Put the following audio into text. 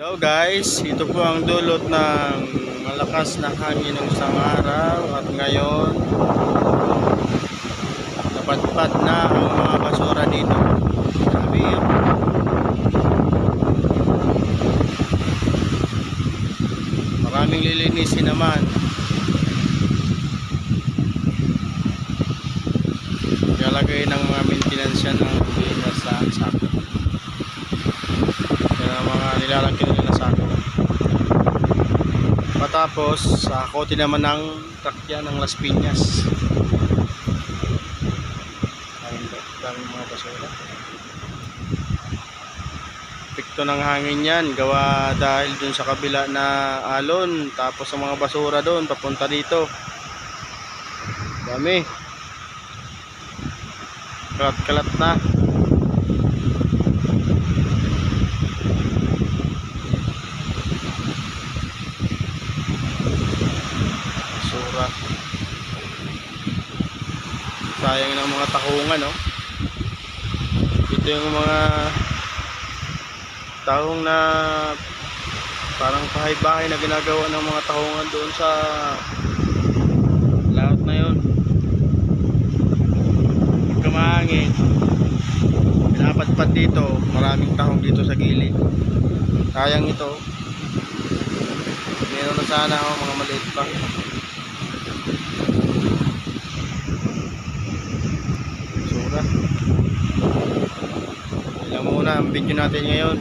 Hello guys, ito po ang dulot ng malakas na hangin ng isang araw at ngayon napadpad na ang mga basura dito. Sabi yun. Maraming lilinisin naman. Ilalagay ng mga maintenance ng sa sako. Yan ang mga nilalagay nila na sako. Matapos, sa kote naman ng trakya ng Las Piñas. Ayun ba? Daming mga basura. Pikto ng hangin yan. Gawa dahil dun sa kabila na alon. Tapos ang mga basura doon, papunta dito. Dami. Kalat-kalat na. Basura. Sayang ng mga tahungan, no? Ito yung mga tahong na parang bahay-bahay na ginagawa ng mga tahungan doon sa lahat na yon. Kamangin. Pinapadpad dito, maraming tahong dito sa gilid. Sayang ito. Meron na sana ako mga maliit pa. diba? Alam mo na ang video natin ngayon.